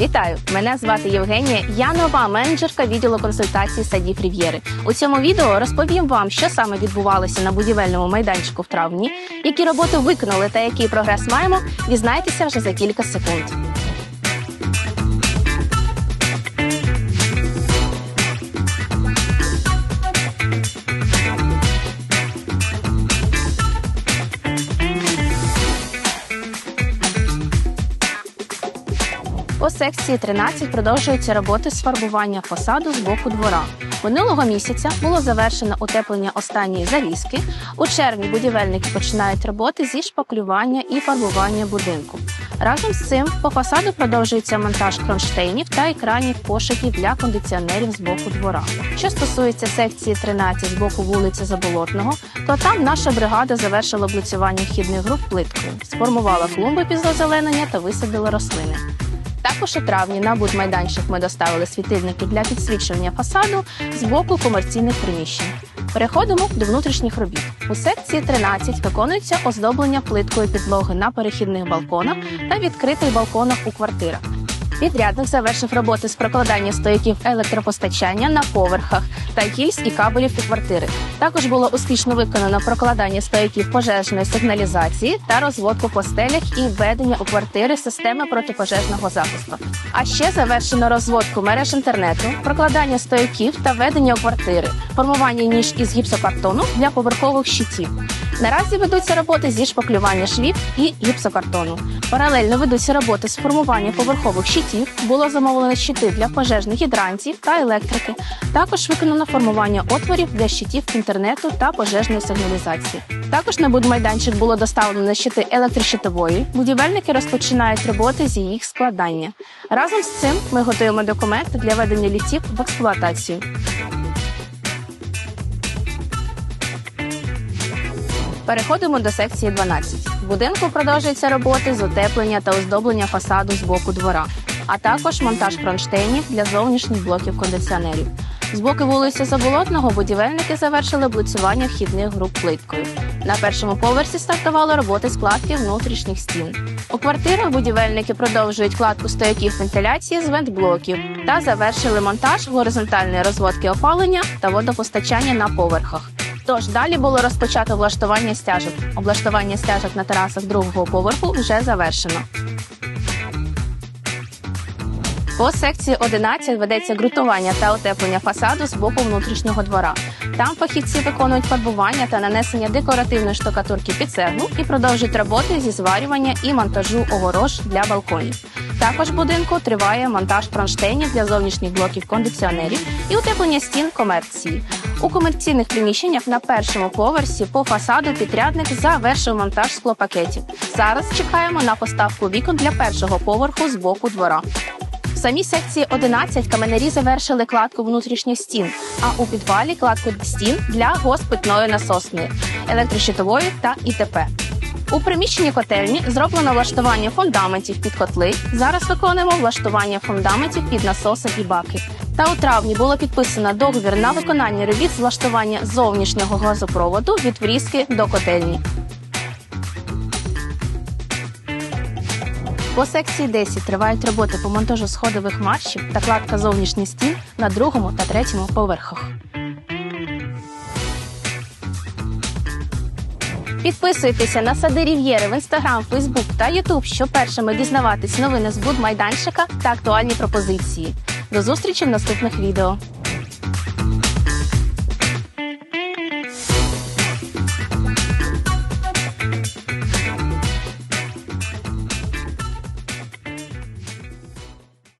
Вітаю! Мене звати Євгенія. Я нова менеджерка відділу консультацій садів Рів'єри. У цьому відео розповім вам, що саме відбувалося на будівельному майданчику в травні, які роботи виконали та який прогрес маємо. Дізнайтеся вже за кілька секунд. По секції 13 продовжуються роботи з фарбування фасаду з боку двора. Минулого місяця було завершено утеплення останньої завіски. У червні будівельники починають роботи зі шпаклювання і фарбування будинку. Разом з цим по фасаду продовжується монтаж кронштейнів та екранів пошуків для кондиціонерів з боку двора. Що стосується секції 13 з боку вулиці Заболотного, то там наша бригада завершила облицювання вхідних груп плиткою, сформувала клумби під озеленення та висадила рослини. Також у травні на будмайданчик ми доставили світильники для підсвічування фасаду з боку комерційних приміщень. Переходимо до внутрішніх робіт. У секції 13 виконується оздоблення плиткою підлоги на перехідних балконах та відкритих балконах у квартирах. Підрядник завершив роботи з прокладання стояків електропостачання на поверхах та гільз і кабелів у квартири. Також було успішно виконано прокладання стояків пожежної сигналізації та розводку по стелях і введення у квартири системи протипожежного захисту. А ще завершено розводку мереж інтернету, прокладання стояків та введення у квартири, формування ніж із гіпсокартону для поверхових щитів. Наразі ведуться роботи зі шпаклювання швів і гіпсокартону. Паралельно ведуться роботи з формування поверхових щитів. Було замовлено щити для пожежних гідрантів та електрики. Також виконано формування отворів для щитів інтернету та пожежної сигналізації. Також на будмайданчик було доставлено щити електрощитової. Будівельники розпочинають роботи з їх складання. Разом з цим ми готуємо документи для ведення ліфтів в експлуатацію. Переходимо до секції 12. В будинку продовжуються роботи з утеплення та оздоблення фасаду з боку двора, а також монтаж кронштейнів для зовнішніх блоків кондиціонерів. З боку вулиці Заболотного будівельники завершили облицювання вхідних груп плиткою. На першому поверсі стартували роботи складки внутрішніх стін. У квартирах будівельники продовжують кладку стояків вентиляції з вентблоків та завершили монтаж горизонтальної розводки опалення та водопостачання на поверхах. Тож далі було розпочато влаштування стяжок. Облаштування стяжок на терасах другого поверху вже завершено. По секції 11 ведеться ґрунтування та утеплення фасаду з боку внутрішнього двора. Там фахівці виконують фарбування та нанесення декоративної штукатурки під цеглу і продовжують роботи зі зварювання і монтажу огорож для балконів. Також в будинку триває монтаж кронштейнів для зовнішніх блоків кондиціонерів і утеплення стін комерції. У комерційних приміщеннях на першому поверсі по фасаду підрядник завершив монтаж склопакетів. Зараз чекаємо на поставку вікон для першого поверху з боку двора. Самій секції 11 каменярі завершили кладку внутрішніх стін, а у підвалі кладку стін для госпитної насосної, електрощитової та ІТП. У приміщенні котельні зроблено влаштування фундаментів під котли. Зараз виконуємо влаштування фундаментів під насоси і баки. Та у травні було підписано договір на виконання робіт з влаштування зовнішнього газопроводу від врізки до котельні. По секції 10 тривають роботи по монтажу сходових маршів та кладка зовнішніх стін на другому та третьому поверхах. Підписуйтеся на сади Рів'єри в інстаграм, Фейсбук та Ютуб, щоб першими дізнаватись новини з будмайданчика та актуальні пропозиції. До зустрічі в наступних відео.